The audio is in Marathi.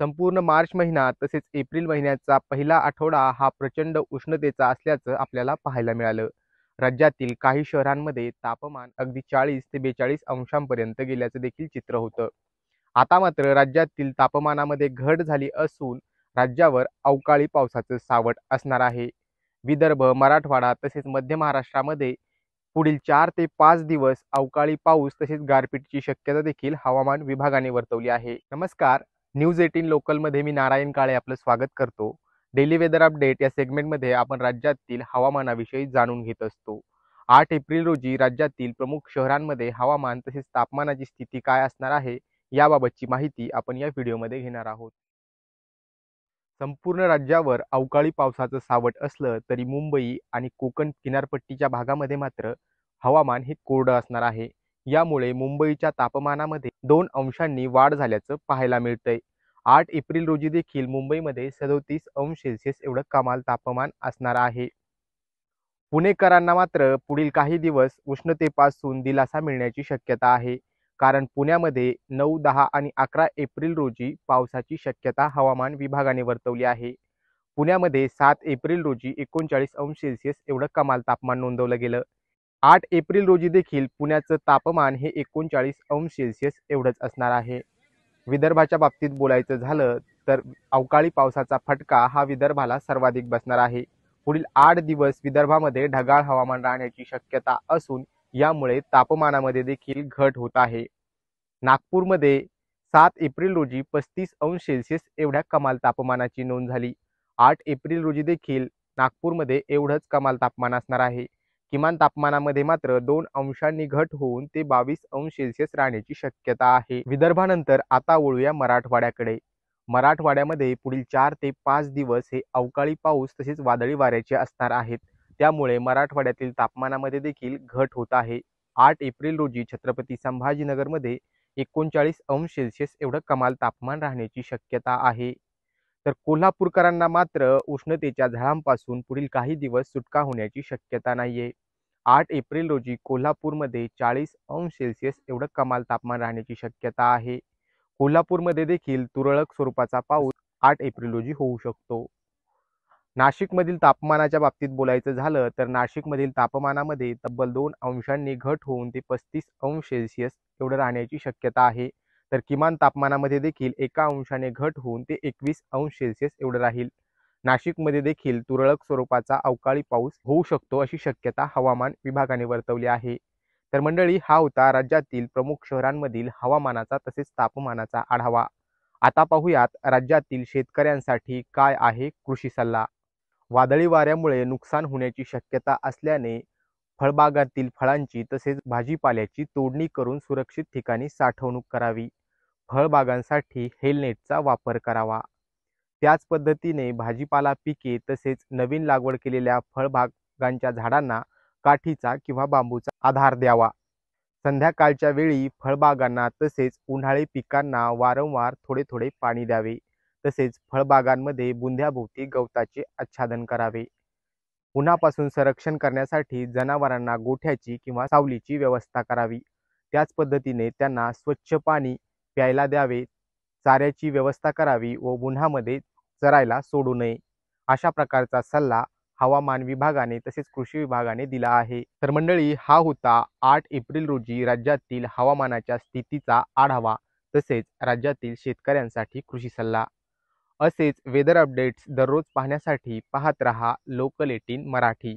संपूर्ण मार्च महिना तसेच एप्रिल महिन्याचा पहिला आठवडा हा प्रचंड उष्णतेचा असल्याचं आपल्याला पाहायला मिळालं. राज्यातील काही शहरांमध्ये तापमान अगदी चाळीस ते बेचाळीस अंशांपर्यंत गेल्याचं देखील चित्र होतं. आता मात्र राज्यातील तापमानामध्ये घट झाली असून राज्यावर अवकाळी पावसाचं सावट असणार आहे. विदर्भ मराठवाडा तसेच मध्य महाराष्ट्रामध्ये पुढील चार ते पाच दिवस अवकाळी पाऊस तसेच गारपीटची शक्यता देखील हवामान विभागाने वर्तवली आहे. नमस्कार. न्यूज एटीन लोकलमध्ये मी नारायण काळे आपलं स्वागत करतो. डेली वेदर अपडेट या सेगमेंटमध्ये आपण राज्यातील हवामानाविषयी जाणून घेत असतो. आठ एप्रिल रोजी राज्यातील प्रमुख शहरांमध्ये हवामान तसेच तापमानाची स्थिती काय असणार आहे याबाबतची माहिती आपण या व्हिडिओमध्ये घेणार आहोत. संपूर्ण राज्यावर अवकाळी पावसाचं सावट असलं तरी मुंबई आणि कोकण किनारपट्टीच्या भागामध्ये मात्र हवामान हे कोरडं असणार आहे. यामुळे मुंबईच्या तापमानामध्ये दोन अंशांनी वाढ झाल्याचं पाहायला मिळतंय. आठ एप्रिल रोजी देखील मुंबईमध्ये सदोतीस अंश सेल्सिअस एवढं कमाल तापमान असणार आहे. पुणेकरांना मात्र पुढील काही दिवस उष्णतेपासून दिलासा मिळण्याची शक्यता आहे. कारण पुण्यामध्ये नऊ दहा आणि अकरा एप्रिल रोजी पावसाची शक्यता हवामान विभागाने वर्तवली आहे. पुण्यामध्ये सात एप्रिल रोजी एकोणचाळीस अंश सेल्सिअस एवढं कमाल तापमान नोंदवलं गेलं. आठ एप्रिल रोजी देखील पुण्याचं तापमान हे एकोणचाळीस अंश सेल्सिअस एवढंच असणार आहे. विदर्भाच्या बाबतीत बोलायचं झालं तर अवकाळी पावसाचा फटका हा विदर्भाला सर्वाधिक बसणार आहे. पुढील आठ दिवस विदर्भामध्ये ढगाळ हवामान राहण्याची शक्यता असून यामुळे तापमानामध्ये देखील घट होत आहे. नागपूरमध्ये सात एप्रिल रोजी पस्तीस अंश सेल्सिअस एवढ्या कमाल तापमानाची नोंद झाली. आठ एप्रिल रोजी देखील नागपूरमध्ये एवढंच कमाल तापमान असणार आहे. किमान तापमानामध्ये मात्र दोन अंशांनी घट होऊन ते बावीस अंश सेल्सिअस राहण्याची शक्यता आहे. विदर्भानंतर आता वळूया मराठवाड्याकडे. मराठवाड्यामध्ये पुढील चार ते पाच दिवस हे अवकाळी पाऊस तसेच वादळी वाऱ्याचे असणार आहेत. त्यामुळे मराठवाड्यातील तापमानामध्ये देखील घट होत आहे. आठ एप्रिल रोजी छत्रपती संभाजीनगरमध्ये एकोणचाळीस अंश सेल्सिअस एवढं कमाल तापमान राहण्याची शक्यता आहे. तर कोल्हापूरकरांना मात्र उष्णतेच्या झळांपासून पुढील काही दिवस सुटका होण्याची शक्यता नाहीये. आठ एप्रिल रोजी कोल्हापूरमध्ये चाळीस अंश सेल्सिअस एवढं कमाल तापमान राहण्याची शक्यता आहे. कोल्हापूरमध्ये देखील तुरळक स्वरूपाचा पाऊस आठ एप्रिल रोजी होऊ शकतो. नाशिकमधील तापमानाच्या बाबतीत बोलायचं झालं तर नाशिकमधील तापमानामध्ये तब्बल दोन अंशांनी घट होऊन ते पस्तीस अंश सेल्सिअस एवढं राहण्याची शक्यता आहे. तर किमान तापमानामध्ये देखील एका अंशाने घट होऊन ते एकवीस अंश सेल्सिअस एवढं राहील. नाशिकमध्ये देखील तुरळक स्वरूपाचा अवकाळी पाऊस होऊ शकतो अशी शक्यता हवामान विभागाने वर्तवली आहे. तर मंडळी हा होता राज्यातील प्रमुख शहरांमधील हवामानाचा तसेच तापमानाचा आढावा. आता पाहूयात राज्यातील शेतकऱ्यांसाठी काय आहे कृषी सल्ला. वादळी वाऱ्यामुळे नुकसान होण्याची शक्यता असल्याने फळबागातील फळांची तसेच भाजीपाल्याची तोडणी करून सुरक्षित ठिकाणी साठवणूक करावी. फळबागांसाठी हेलनेटचा वापर करावा. त्याच पद्धतीने भाजीपाला पिके तसेच नवीन लागवड केलेल्या फळबागांच्या झाडांना काठीचा किंवा बांबूचा आधार द्यावा. संध्याकाळच्या वेळी फळबागांना तसेच उन्हाळी पिकांना वारंवार थोडे थोडे पाणी द्यावे. तसेच फळबागांमध्ये बुंध्याभोवती गवताचे आच्छादन करावे. उन्हापासून संरक्षण करण्यासाठी जनावरांना गोठ्याची किंवा सावलीची व्यवस्था करावी. त्याच पद्धतीने त्यांना स्वच्छ पाणी प्यायला द्यावे चाऱ्याची व्यवस्था करावी व उन्हामध्ये चरायला सोडू नये. अशा प्रकारचा सल्ला हवामान विभागाने तसेच कृषी विभागाने दिला आहे. तर मंडळी हा होता आठ एप्रिल रोजी राज्यातील हवामानाच्या स्थितीचा आढावा तसेच राज्यातील शेतकऱ्यांसाठी कृषी सल्ला. असेच वेदर अपडेट्स दररोज पाहण्यासाठी पाहत रहा लोकल एटीन मराठी.